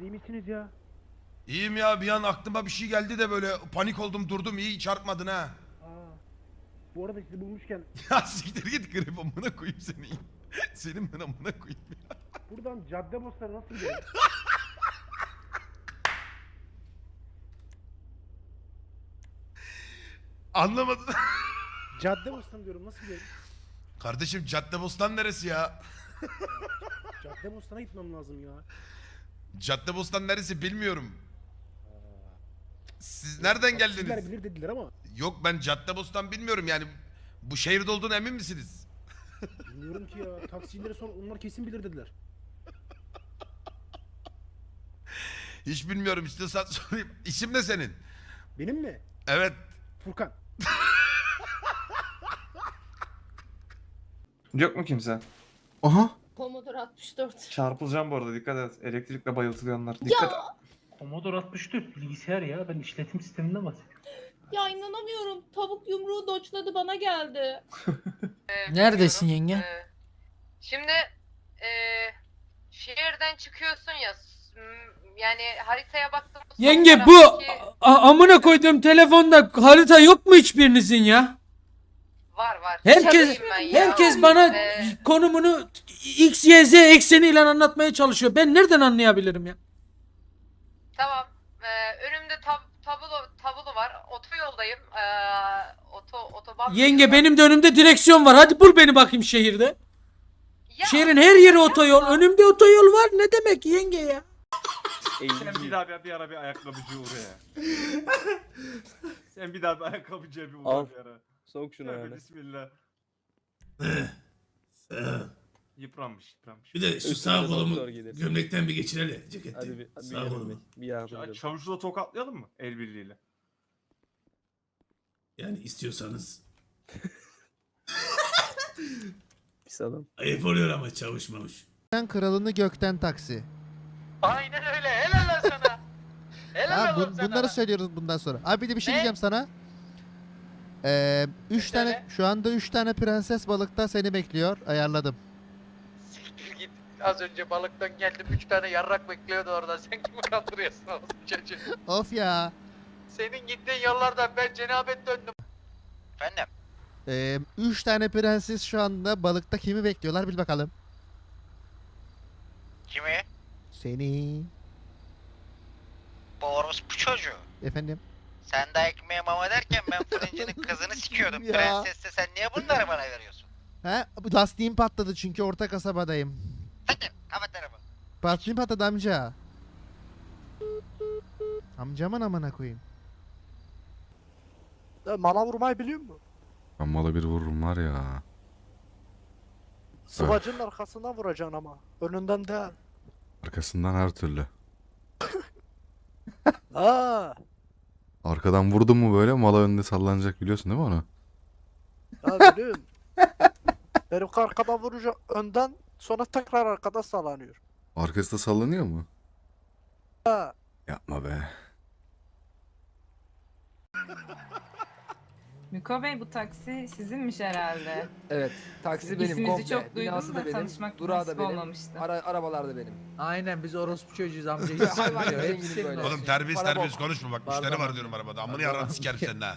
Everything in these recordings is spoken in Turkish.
Beyefendi iyi misiniz ya? İyiyim ya bir an aklıma bir şey geldi de böyle panik oldum durdum iyi çarpmadın ha. Aa. Bu arada sizi bulmuşken Ya siktir git grip amına koyayım seni. Senin ben amına koyayım ya. buradan Caddebostar'a nasıl gidelim? Anlamadım. Caddebostan diyorum nasıl gidelim? Kardeşim Caddebostan neresi ya? Caddebostan'a gitmem lazım ya. Caddebostan neresi bilmiyorum. Siz nereden Taksiciler geldiniz? bilir dediler ama Yok ben Caddebostan bilmiyorum yani. Bu şehirde olduğunu emin misiniz? bilmiyorum ki ya. Taksicilere sor onlar kesin bilir dediler. Hiç bilmiyorum istiyorsan sorayım. İsim ne senin? Benim mi? Evet. Furkan. Yok mu kimse? Aha. Commodore 64. Çarpılacağım bu arada dikkat et. Elektrikle bayıltılıyorlar. Dikkat Ya Commodore 64 bilgisayar ya ben işletim sisteminden bahsediyorum. ya inanamıyorum. Tavuk yumruğu doçladı bana geldi. Neredesin yenge? Ee, şimdi e, şehirden çıkıyorsun ya s- m- yani haritaya baktım. Yenge bu a- amına koyduğum telefonda harita yok mu hiçbirinizin ya? Var var. Herkes Şakayım ben ya. herkes bana Ee, konumunu x y z ekseniyle anlatmaya çalışıyor. Ben nereden anlayabilirim ya? tamam. Ee, önümde tab tablo tablo var. Otoyoldayım. Ee, oto otoban. Yenge benim de önümde direksiyon var. Hadi bul beni bakayım şehirde. Ya, Şehrin her yeri otoyol. Önümde otoyol var. Ne demek yenge ya? Sen bir daha bir, bir ara bir ayakkabıcı uğra ya. Sen bir daha bir ayakkabıcıya bir uğra Al. bir ara. Soğuk şunu Tövbe yani. bismillah. Yıpranmış yıpranmış. Bir de şu Üstüne sağ kolumu doktor gelir. gömlekten bir geçir hele ceketten. Hadi bir, bir sağ yardım kolumu. Bir yardım Ya, et. çavuşu da tokatlayalım mı? El birliğiyle. Yani istiyorsanız. Pis adam. Ayıp oluyor ama çavuş mavuş. kralını gökten taksi. Aynen öyle. Helal lan sana. Helal Ha, bu- oğlum sana. bunları söylüyoruz bundan sonra. Abi bir de bir şey Ne? diyeceğim sana. Ee, üç Söyle. tane şu anda üç tane prenses balıkta seni bekliyor. Ayarladım. Siktir git. Az önce balıktan geldim. Üç tane yarrak bekliyordu orada. Sen kimi kandırıyorsun oğlum çocuğu? Of ya. Senin gittiğin yollardan ben cenabet döndüm. Efendim? Ee, üç tane prenses şu anda balıkta kimi bekliyorlar bil bakalım. Kimi? Seni. Bu orospu çocuğu. Efendim. Sen de ekmeğe mama derken ben fırıncının kızını sikiyordum. Ya. Prensesse sen niye bunları bana veriyorsun? Ha, bu lastiğim patladı çünkü orta kasabadayım. Hadi kapat telefonu. Lastiğim patladı amca. Amcamın amına koyayım. Mala vurmayı biliyor musun? Ben mala bir vururum var ya. Sıvacının arkasından vuracaksın ama. Önünden değil. Arkasından her türlü. Aa, Arkadan vurdum mu böyle mala önünde sallanacak biliyorsun değil mi onu? ya biliyorum. Herif arkadan vuracak önden sonra tekrar arkada sallanıyor. Arkası da sallanıyor mu? Ha. Yapma be. Miko Bey bu taksi sizinmiş herhalde. Evet. Taksi İsminizi çok duydum da tanışmak nasip olmamıştı. arabalar da benim. Aynen biz orospu çocuğuz amca. Oğlum terbiyesiz Para terbiyesiz konuşma bak müşteri Pardon. var diyorum arabada. Amını yaran sikerim senin ha.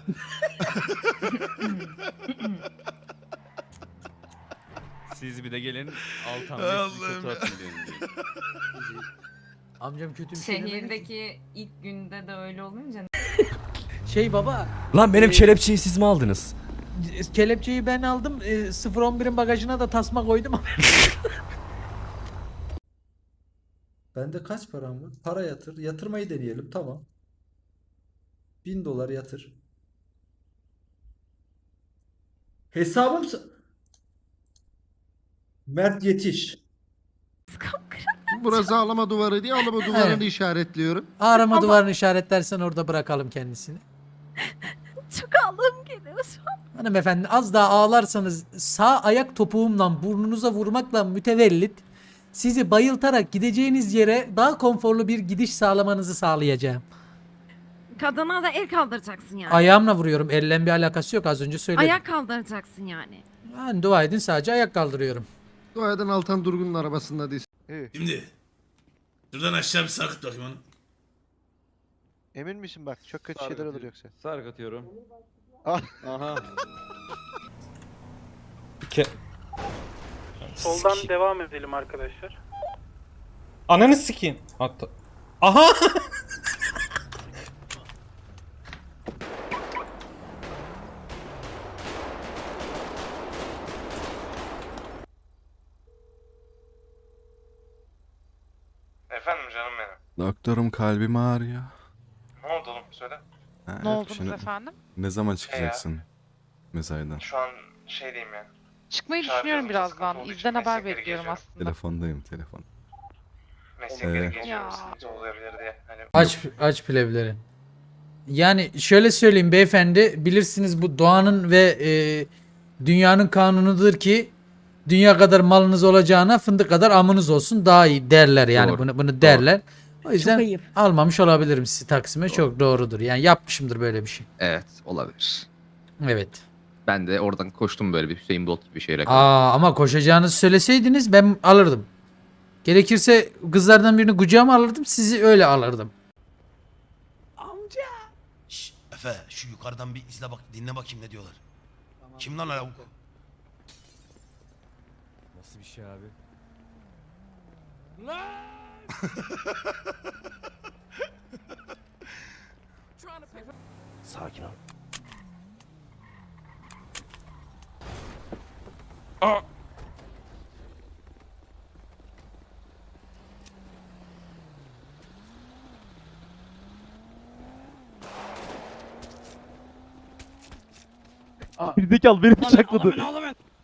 Siz bir de gelin Altan Allah'ım ya. Amcam kötü bir şey demedi ki. Şehirdeki ilk günde de öyle olunca Şey baba. Lan benim kelepçeyi siz mi aldınız? Kelepçeyi ben aldım. E, 011'in bagajına da tasma koydum. Bende kaç param var? Para yatır. Yatırmayı deneyelim tamam. 1000 dolar yatır. Hesabım... Mert yetiş. Burası ağlama duvarı diye ağlama duvarını işaretliyorum. Arama duvarını işaretlersen orada bırakalım kendisini. çok ağlım geliyor şu an. Hanımefendi az daha ağlarsanız sağ ayak topuğumla burnunuza vurmakla mütevellit sizi bayıltarak gideceğiniz yere daha konforlu bir gidiş sağlamanızı sağlayacağım. Kadına da el kaldıracaksın yani. Ayağımla vuruyorum. Elle bir alakası yok az önce söyledim. Ayak kaldıracaksın yani. Yani dua edin sadece ayak kaldırıyorum. Doğadan Altan Durgun'un arabasında değil. Şimdi Şuradan aşağı bir sarkıt bakayım onu. Emin misin bak çok kötü şeyler olur yoksa. Sarık atıyorum. Ah. Aha. Soldan devam edelim arkadaşlar. Ananı sikeyim. Hatta. Aha! Efendim canım benim. Doktorum kalbim ağrıyor. Ne oldu oğlum söyle. Ha, Ne yok, oldunuz şimdi efendim? Ne zaman çıkacaksın mesaiden? Şu an şey diyeyim yani. Çıkmayı düşünüyorum birazdan. İzden haber bekliyorum geziyorum. aslında. Telefondayım telefon. Meslekleri Ee. Ya. sıkıntı olabilir diye. Hani Aç aç plevleri. Yani şöyle söyleyeyim beyefendi bilirsiniz bu doğanın ve e, dünyanın kanunudur ki dünya kadar malınız olacağına fındık kadar amınız olsun daha iyi derler yani Doğru. bunu bunu derler. O yüzden almamış olabilirim sizi Taksim'e çok doğrudur. Yani yapmışımdır böyle bir şey. Evet olabilir. Evet. Ben de oradan koştum böyle bir Hüseyin Bolt gibi şeyle. Aa ama koşacağınızı söyleseydiniz ben alırdım. Gerekirse kızlardan birini kucağıma alırdım sizi öyle alırdım. Şş, Efe şu yukarıdan bir izle bak dinle bakayım ne diyorlar. Kim lan lavuk? Nasıl bir şey abi? Sakin ol. Gerizekalı beni bıçakladı.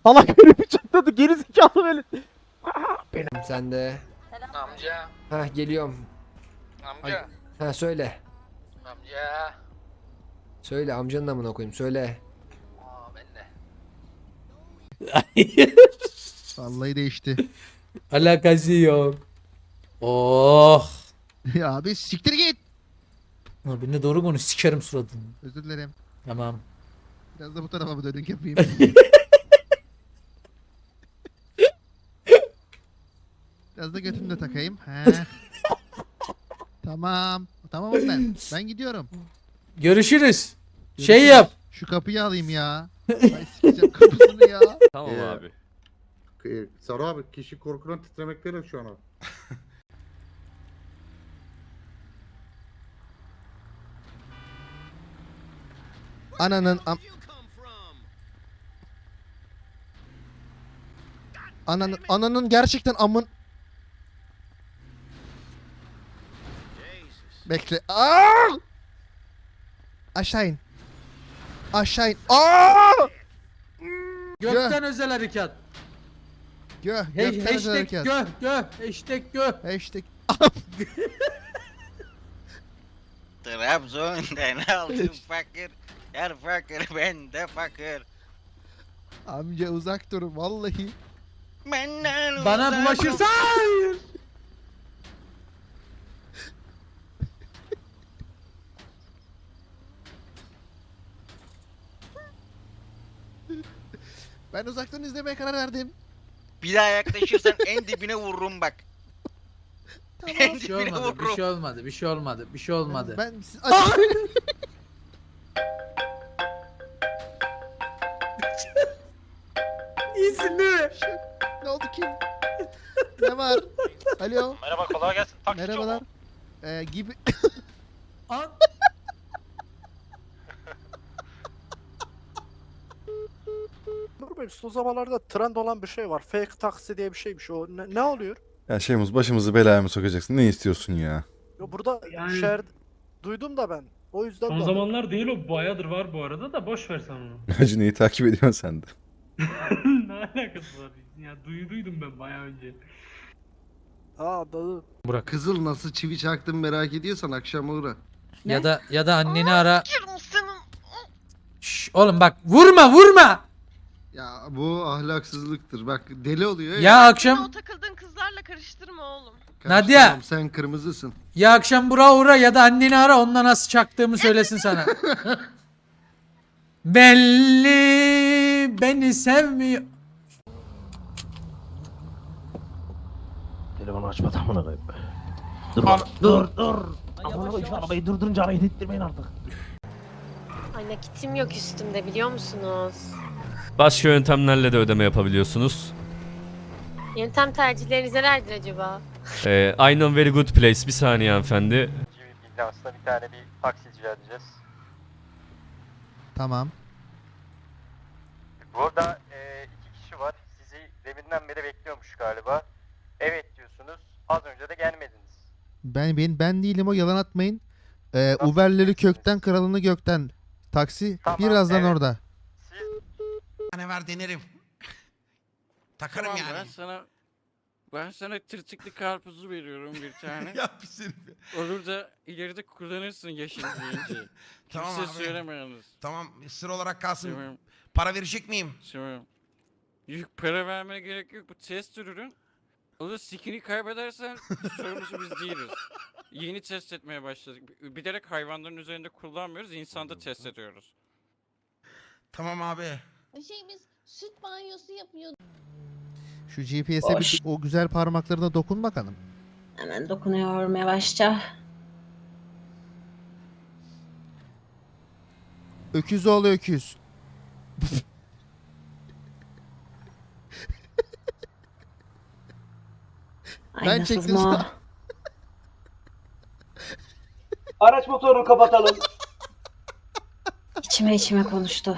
Salak beni bıçakladı. Gerizekalı beni. Sen de. Amca. Ha geliyorum. Amca. Ha söyle. Amca. Söyle amcanın amına koyayım söyle. Aa ben de. Vallahi değişti. Alakası yok. Oh. ya abi siktir git. Abi ne doğru konuş sikerim suratını. Özür dilerim. Tamam. Biraz da bu tarafa mı dönük yapayım? Biraz da götümü de takayım. He. tamam. Tamamım ben. Ben gidiyorum. Görüşürüz. Şey Görüşürüz. yap. Şu kapıyı alayım ya. Ay sikeceğim kapısını ya. Tamam Ee, abi. Sarı abi kişi korkudan titremektedir şu an Ananın am... Ananın, ananın gerçekten amın... Bekle. Aa! Aşağı in. Aşağı in. Aa! Gökten özel harekat. Gö, Hey, gökten özel hashtag harekat. gö gö. Hashtag gö. Hashtag. Trabzon'dan aldım fakir. Her fakir bende fakir. Amca uzak dur vallahi. Benden Bana uzak bulaşırsa hayır. Ben uzaktan izlemeye karar verdim. Bir daha yaklaşırsan en dibine vururum bak. Tamam. En Bir şey dibine olmadı, bir vururum. şey olmadı, bir şey olmadı, bir şey olmadı. Ben Aç- İyisin değil mi? ne oldu ki? ne var? Alo. Merhaba kolay gelsin. Merhabalar. Ee, gibi An- Bey son zamanlarda trend olan bir şey var. Fake taksi diye bir şeymiş o. Ne, ne oluyor? Ya şeyimiz başımızı belaya mı sokacaksın? Ne istiyorsun ya? Yo burada Yani- şehir duydum da ben. O yüzden Son de- zamanlar değil o bayağıdır var bu arada da boş ver sen onu. Hacı neyi takip ediyorsun sen de? ne alakası var? Ya duyduydum ben bayağı önce. Aa dağı. Kızıl nasıl çivi çaktım merak ediyorsan akşam uğra. Ya da ya da anneni ara. Şş, oğlum bak vurma vurma. Ya bu ahlaksızlıktır. Bak deli oluyor Ya akşam takıldığın kızlarla karıştırma oğlum. Nadia! Sen kırmızısın. ya akşam bura uğra ya da anneni ara onunla nasıl çaktığımı söylesin sana. Belli beni sevmiyor. Telefonu açmadan amına koyayım. Al- Dur dur. Aman abi şu arabayı durdurunca hareket ettirmeyin artık. Ay nakitim yok üstümde biliyor musunuz? Başka yöntemlerle de ödeme yapabiliyorsunuz. Yöntem tercihleriniz nelerdir acaba? Ee, I know very good place. Bir saniye hanımefendi. Aslında bir tane bir taksi rica edeceğiz. Tamam. Burada iki kişi var. Sizi deminden beri bekliyormuş galiba. Evet diyorsunuz. Az önce de gelmediniz. Ben ben ben değilim o yalan atmayın. Ee, Nasıl Uber'leri değilsiniz? kökten kralını gökten. Taksi Tamam, birazdan evet. orada. Siz Ne var denerim. Takarım yani. sana ben sana tırtıklı karpuzu veriyorum bir tane. ya herif ya. Olur da ileride kullanırsın yaşın deyince. Tamam abi. yalnız. Tamam sır olarak kalsın. Tamam. Para verecek miyim? Tamam. Yük para vermene gerek yok. Bu test ürünü. O da sikini kaybedersen sorumlusu biz değiliz. Yeni test etmeye başladık. Bilerek hayvanların üzerinde kullanmıyoruz. insanda test ediyoruz. Tamam abi. Şey biz süt banyosu yapıyorduk. Şu GPS'e bir o güzel parmaklarına dokun bakalım. Hemen dokunuyorum yavaşça. Öküz oğlu öküz. Ay Ben nasıl çektim mı? sana. Araç motorunu kapatalım. İçime içime konuştu.